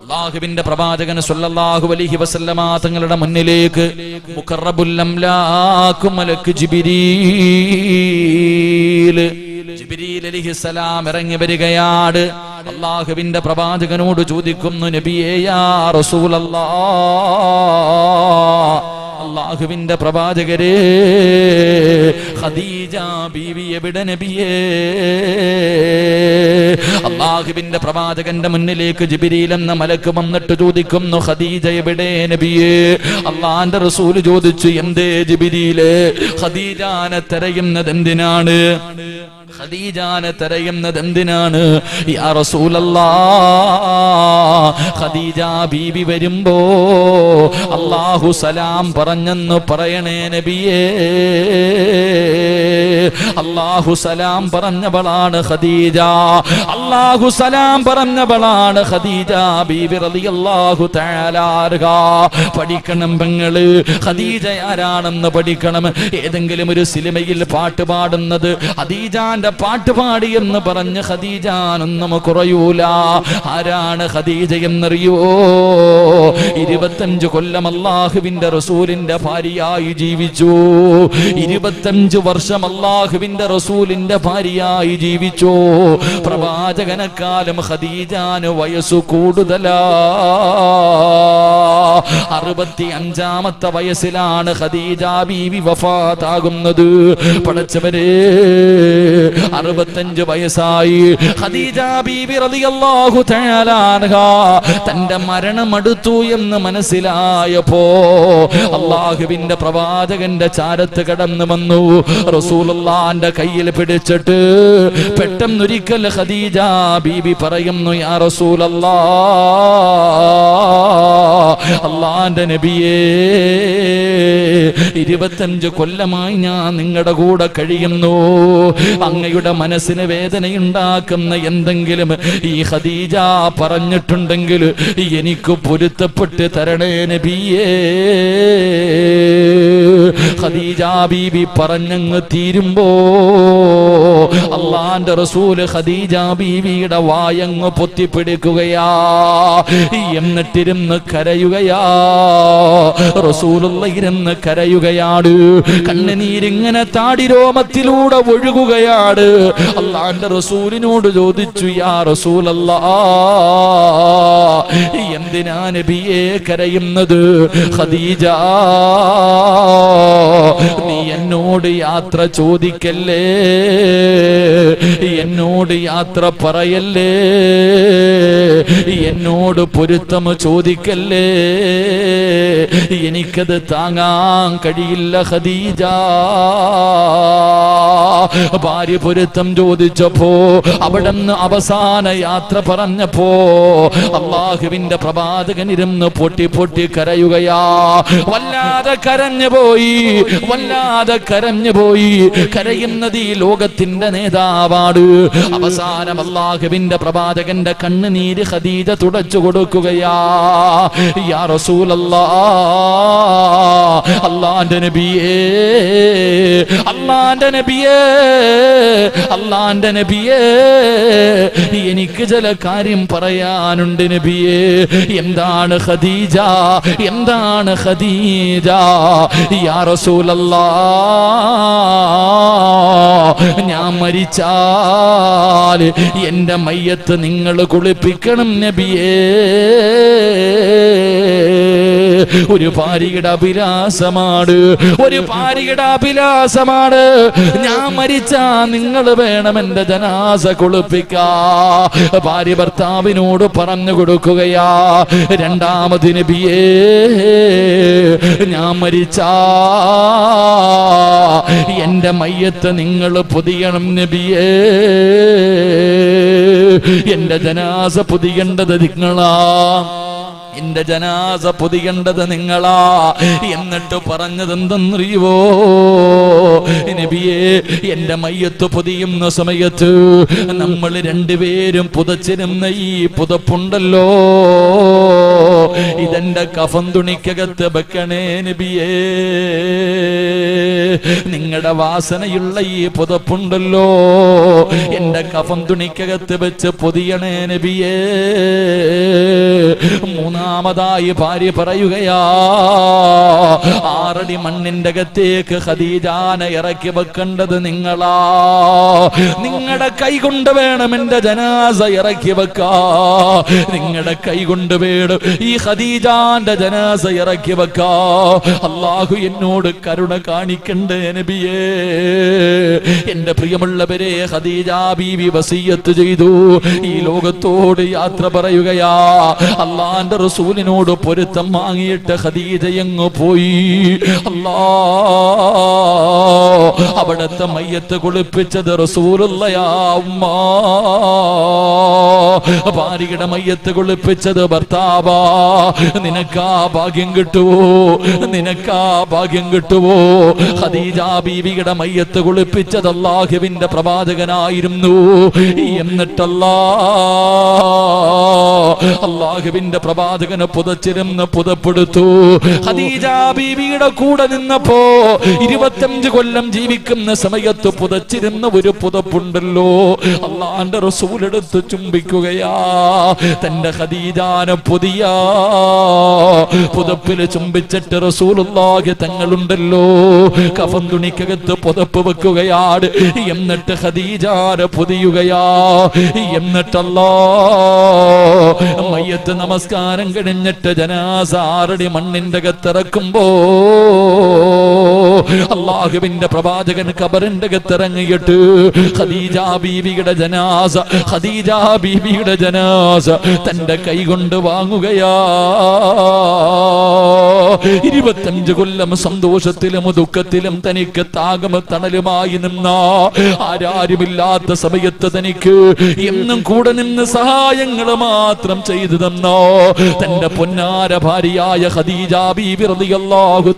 അള്ളാഹുവിന്റെ പ്രവാചകൻ സല്ലല്ലാഹു അലൈഹി വസല്ലമ തങ്ങളുടെ മുന്നിലേക്ക് മുഖറബുൽ അംലാക്കു മലക്ക് ജിബിരീൽ. അലിഹി സലാം ഇറങ്ങി വരികയാണ് അള്ളാഹുവിന്റെ പ്രവാചകനോട് ചോദിക്കുന്നു നബിയേ യാ റസൂലല്ലാ. അള്ളാഹുവിന്റെ പ്രവാചകരെ ഖദീജ ബീവി എവിടെ നബിയേ? അള്ളാഹുവിന്റെ പ്രവാചകന്റെ മുന്നിലേക്ക് ജിബിരിയിൽ എന്ന മലക്ക് വന്നിട്ട് ചോദിക്കുന്നു ഖദീജ നബിയേ? അള്ളാന്റെ റസൂൽ ചോദിച്ചു എന്തേ ജിബിരിയിലെ ഖദീജാനെ തെരയുന്നത് എന്തിനാണ്? ഖദീജാനെ തെരയുന്നത് എന്തിനാണ്? യാ ബീബി വരുമ്പോ അള്ളാഹു സലാം പറഞ്ഞെന്ന് പറയണേ നബിയേ. അള്ളാഹു സലാം പറഞ്ഞവളാണ് ഖദീജ. അള്ളാഹു സലാം പറഞ്ഞവളാണ് ഖദീജ ബീബി റളിയല്ലാഹു തആല അൻഹാ. പഠിക്കണം പെങ്ങൾ ഖദീജ ആരാണെന്ന് പഠിക്കണം. ഏതെങ്കിലും ഒരു സിനിമയിൽ പാട്ട് പാടുന്നത് ഖദീജാന്റെ പാട്ട് പാടി എന്ന് പറഞ്ഞ് ഖദീജാനൊന്നും കുറയൂല. ആരാണ് ഖദീജ എന്നറിയോ? ഇരുപത്തഞ്ച് കൊല്ലം അള്ളാഹുവിന്റെ റസൂലിന്റെ ഭാര്യയായി ജീവിച്ചു. ഇരുപത്തഞ്ച് വർഷം അള്ളാഹുവിന്റെ റസൂലിന്റെ ഭാര്യയായി ജീവിച്ചു? പ്രവാചകനെക്കാലം ഖദീജാന് വയസ്സു കൂടുതലാ. അറുപത്തി അഞ്ചാമത്തെ വയസ്സിലാണ് ഖദീജ ബീവി വഫാത്താകുന്നത്. പടച്ചവരെ അറുപത്തഞ്ച് വയസ്സായി. ഖദീജ ബീവി റളിയല്ലാഹു തആല അൻഹാ തന്റെ മരണം അടുത്തു എന്ന് മനസ്സിലായപ്പോ അള്ളാഹുവിന്റെ പ്രവാചകന്റെ ചാരത്ത് കടന്നു വന്നു. റസൂലുള്ളാന്റെ കയ്യിൽ പിടിച്ചിട്ട് പെട്ടെന്നൊരിക്കൽ ഖദീജ ബീബി പറയുന്നു യാ റസൂലല്ലാ അള്ളാന്റെ നബിയേ ഇരുപത്തഞ്ച് കൊല്ലമായി ഞാൻ നിങ്ങളുടെ കൂടെ കഴിയുന്നു. അങ്ങയുടെ മനസ്സിന് വേദനയുണ്ടാക്കുന്ന എന്തെങ്കിലും ഈ ഖദീജ പറഞ്ഞിട്ടുണ്ടെങ്കിൽ എനിക്ക് പൊരുത്തപ്പെട്ട് തരണേ നബിയേ. ഖദീജ ബീബി പറഞ്ഞങ്ങ് തീരുമ്പോ അള്ളാന്റെ റസൂൽ ഖദീജ ബീവിയുടെ വായങ്ങ് പൊത്തിപ്പിടിക്കുകയാ. എന്നിട്ടിരുന്ന് കരയുകയാ. റസൂലുള്ള ഇരുന്ന് കരയുകയാണ് കണ്ണുനീരിങ്ങനെ താടിരോമത്തിലൂടെ ഒഴുകുകയാണ് അള്ളാന്റെ റസൂലിനോട് ചോദിച്ചു യാ റസൂലല്ല എന്തിനാ നബിയെ കരയുന്നത്? ഖദീജ നീ എന്നോട് യാത്ര ചോദിക്കല്ലേ? എന്നോട് യാത്ര പറയല്ലേ? എന്നോട് പൊരുത്തം ചോദിക്കല്ലേ? എനിക്കത് താങ്ങാൻ കഴിയില്ല ഹദീജ ഭാര്യ പൊരുത്തം ചോദിച്ചപ്പോ അവിടുന്ന് അവസാന യാത്ര പറഞ്ഞപ്പോ അള്ളാഹുവിന്റെ പ്രവാചകൻ ഇരുന്ന് പൊട്ടി പൊട്ടി കരയുകയാ. വല്ലാതെ കരഞ്ഞു പോയി വല്ലാതെ കരഞ്ഞു പോയി. കരയുന്നത് ഈ ലോകത്തിന്റെ നേതാവാണ്. അവസാനം അള്ളാഹുവിന്റെ പ്രവാചകന്റെ കണ്ണുനീര് ഖദീജ തുടച്ചു കൊടുക്കുകയാ. യാ റസൂലല്ലാ അല്ലാന്റെ നബിയേ അല്ലാന്റെ നബിയേ അല്ലാന്റെ നബിയേ എനിക്ക് ചില കാര്യം പറയാനുണ്ട് നബിയേ. എന്താണ് ഖദീജ? എന്താണ് ഖദീജ? യാ റസൂലല്ലാ ഞാൻ മരിച്ചാൽ എന്റെ മയ്യത്ത് നിങ്ങൾ കുളിപ്പിക്കണം. നബിയേ. ഒരു ഭാര്യയുടെ അഭിലാഷമാണ് ഒരു ഭാര്യയുടെ അഭിലാഷമാണ് ഞാൻ മരിച്ചാ നിങ്ങൾ വേണം എന്റെ ജനാസ കുളിപ്പിക്കാ. ഭാര്യ ഭർത്താവിനോട് പറഞ്ഞു കൊടുക്കുകയാ. രണ്ടാമത് നബിയേ ഞാൻ മരിച്ചാ. എന്റെ മയ്യത്ത് നിങ്ങൾ പൊതിയണം നബിയേ. എന്റെ ജനാസ പൊതിയേണ്ടത് നിങ്ങളാ. എന്റെ ജനാസ പൊതിയേണ്ടത് നിങ്ങളാ. എന്നിട്ട് പറഞ്ഞത് എന്തെന്നറിയുവോ നബിയെ എന്റെ മയ്യത്ത് പൊതിയുന്ന സമയത്ത് നമ്മൾ രണ്ടുപേരും പുതച്ചിരുന്ന ഈ പുതപ്പുണ്ടല്ലോ. ഇതെന്റെ കഫം തുണിക്കകത്ത് വെക്കണേ നബിയേ. നിങ്ങളുടെ വാസനയുള്ള ഈ പുതപ്പുണ്ടല്ലോ. എന്റെ കഫം തുണിക്കകത്ത് വെച്ച് പൊതിയണേ നബിയേ. മൂന്നാമതായി ഭാര്യ പറയുകയാ ആറടി മണ്ണിന്റെ അകത്തേക്ക് ഖദീജാനെ ഇറക്കി വെക്കേണ്ടത് നിങ്ങളാ. നിങ്ങളുടെ കൈ കൊണ്ട് വേണം എന്റെ ജനാസ ഇറക്കി വെക്കാ. നിങ്ങളുടെ കൈ കൊണ്ട് വേണം ഖദീജാന്റെ ജനാസ ഇറക്കി വെക്കാ. അള്ളാഹു എന്നോട് കരുണ കാണിക്കണ്ടേ നബിയേ. എന്റെ പ്രിയമുള്ളവരെ ഖദീജ ബീവി വസീയത്ത് ചെയ്തു. ഈ ലോകത്തോട് യാത്ര പറയുകയാ. അള്ളാന്റെ റസൂലിനോട് പൊരുത്തം വാങ്ങിയിട്ട് ഖദീജ എങ്ങ് പോയി? അല്ലാ. അവിടത്തെ മയ്യത്ത് കുളിപ്പിച്ചത് റസൂലുള്ളയാ ഉമ്മ. ഭാര്യയുടെ മയ്യത്ത് കുളിപ്പിച്ചത് ഭർത്താവാ. നിനക്കാ ഭാഗ്യം കിട്ടുവോ? നിനക്കാ ഭാഗ്യം കിട്ടുവോ? ഹദീജ ബീവിയുടെ മയ്യത്ത് കുളിപ്പിച്ചത് അള്ളാഹുവിന്റെ പ്രവാചകനായിരുന്നു. എന്നിട്ടല്ലാ അള്ളാഹുവിന്റെ പ്രവാചകനെ പുതച്ചിരുന്ന് പുതപ്പെടുത്തു. ഹദീജ ബീവിയുടെ കൂടെ നിന്നപ്പോ ഇരുപത്തഞ്ച് കൊല്ലം ജീവിക്കുന്ന സമയത്ത് പുതച്ചിരുന്ന ഒരു പുതപ്പുണ്ടല്ലോ. അള്ളാന്റെ റസൂലെടുത്ത് ചുംബിക്കുകയാ. തന്റെ ഹദീജാനെ പുതിയ പുതപ്പിൽ ചുംബിച്ചിട്ട് റസൂലുള്ളാഹി തങ്ങളുണ്ടല്ലോ. കഫൻ തുണിക്കകത്ത് പുതപ്പ് വെക്കുകയാണ്. എന്നിട്ട് ഖദീജാനെ പുതിയുകയാ. എന്നിട്ടല്ലോ മയ്യത്ത് നമസ്കാരം കഴിഞ്ഞിട്ട് ജനാസ ആറടി മണ്ണിന്റെ അകത്തിറക്കുമ്പോ അള്ളാഹുവിന്റെ പ്രവാചകൻ കബറിന്റെ അകത്തിറങ്ങിയിട്ട് ഖദീജ ബീവിയുടെ ജനാസ ഖദീജ ബീവിയുടെ ജനാസ തന്റെ കൈ കൊണ്ട് വാങ്ങുകയാ. ഇരുപത്തഞ്ച് കൊല്ലം സന്തോഷത്തിലും ദുഃഖത്തിലും തനിക്ക് താകമ തണലുമായി നിന്ന. ആരാരുമില്ലാത്ത സമയത്ത് തനിക്ക് എന്നും കൂടെ നിന്ന് സഹായങ്ങൾ മാത്രം ചെയ്തു തന്നോ. തന്റെ പൊന്നാര ഭാര്യയായ ഖദീജ ബീവി റളിയല്ലാഹു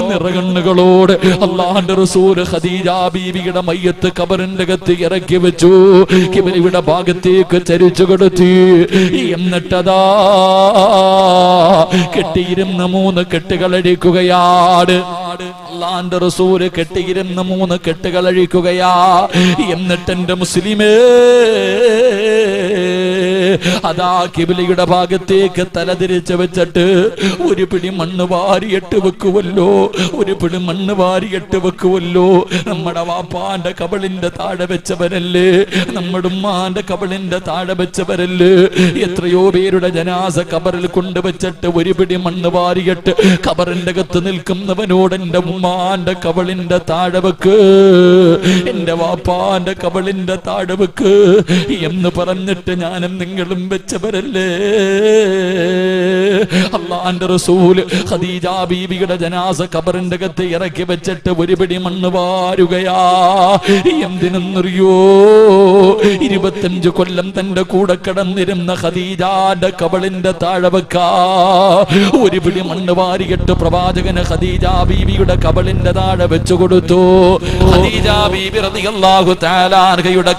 നിറകണ്ണുകളോട് അള്ളാഹന്റെ റസൂൽ ഖദീജ ബീവിയുടെ മയ്യത്ത് കബറിന്റെ അകത്ത് ഇറക്കി വെച്ചു. കിബിലിയുടെ ഭാഗത്തേക്ക് ചരിച്ചു കൊടുത്തി. എന്നിട്ടതാ കെട്ടിയിരുന്ന മൂന്ന് കെട്ടുകൾ അഴിക്കുകയാണ്. അള്ളാന്റെ റസൂൽ കെട്ടിയിരുന്ന മൂന്ന് കെട്ടുകൾ അഴിക്കുകയാ. എന്നിട്ടെന്റെ മുസ്ലിമേ അതാ കിബിലിയുടെ ഭാഗത്തേക്ക് തലതിരിച്ച് വെച്ചിട്ട് ഒരു പിടി മണ്ണ് വാരിയിട്ട് വെക്കുവല്ലോ ഒരു പിടി മണ്ണ് വാരിയിട്ട് വെക്കുവല്ലോ. നമ്മുടെ വാപ്പാന്റെ കബളിന്റെ താഴെ വെച്ചവരല്ലേ നമ്മുടെ ഉമ്മാന്റെ കബളിന്റെ താഴെ വെച്ചവരല്ലേ. എത്രയോ പേരുടെ ജനാസ കബറിൽ കൊണ്ടുവച്ചിട്ട് ഒരു പിടി മണ്ണ് വാരിയിട്ട് കബറിന്റെ അകത്ത് നിൽക്കുന്നവനോട് എന്റെ ഉമ്മാന്റെ കബളിന്റെ താഴെ വെക്ക്. എന്റെ വാപ്പാന്റെ കബളിന്റെ താഴെ വെക്ക് എന്ന് പറഞ്ഞിട്ട് ഞാനും നിങ്ങളും വെച്ചവരല്ലേ? അള്ളാന്റെ റസൂൽ ഖദീജ ബീവിയുടെ ജനാസ കബറിന്റെ അകത്ത് ഇറക്കി വെച്ചിട്ട് ഒരു പിടി മണ്ണ് വാരുകയാ. എന്തിനെന്നറിയോ? ഇരുപത്തഞ്ച് കൊല്ലം തന്റെ കൂടെ കിടന്നിരുന്ന ഖദീജാന്റെ കബളിന്റെ താഴെ വെക്കാ. ഒരു പിടി മണ്ണ് വാരിയിട്ട് പ്രവാചകന് ഖദീജ ബീവിയുടെ കബളിന്റെ താഴെ വെച്ചു കൊടുത്തു. ഖദീജ ബീബി റളിയല്ലാഹു തആല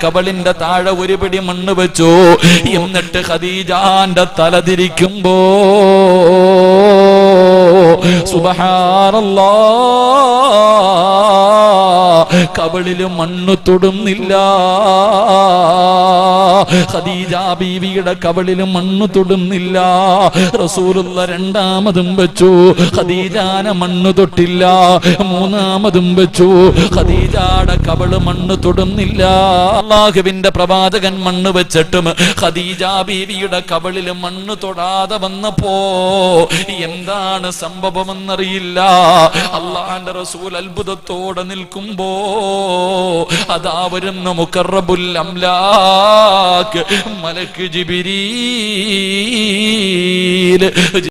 കബളിന്റെ താഴെ ഒരു പിടി മണ്ണ് വെച്ചു. എന്നിട്ട് ഖദീജാന്റെ തല തിരിക്കുമ്പോ സുബ്ഹാനല്ലാ കബളിൽ മണ്ണ് തൊടുന്നില്ല. ഖദീജ ബീവിയുടെ കബളിൽ മണ്ണ് തൊടുന്നില്ല. റസൂലുള്ള രണ്ടാമതും വെച്ചു. ഖദീജാന മണ്ണ് തൊട്ടില്ല. മൂന്നാമതും വെച്ചു. ഖദീജയുടെ കബൾ മണ്ണ് തൊടുന്നില്ല. അള്ളാഹുവിന്റെ പ്രവാചകൻ മണ്ണ് വെച്ചിട്ടും ഖദീജ ബീവിയുടെ കബളിൽ മണ്ണ് തൊടാതെ വന്നപ്പോ എന്താണ് സംഭവമെന്നറിയില്ല. അള്ളാന്റെ റസൂൽ അത്ഭുതത്തോടെ നിൽക്കുമ്പോ അതാ വരുന്ന മുക്കറബുൽ അംലാക്ക് മലക്ക് ജിബിരീ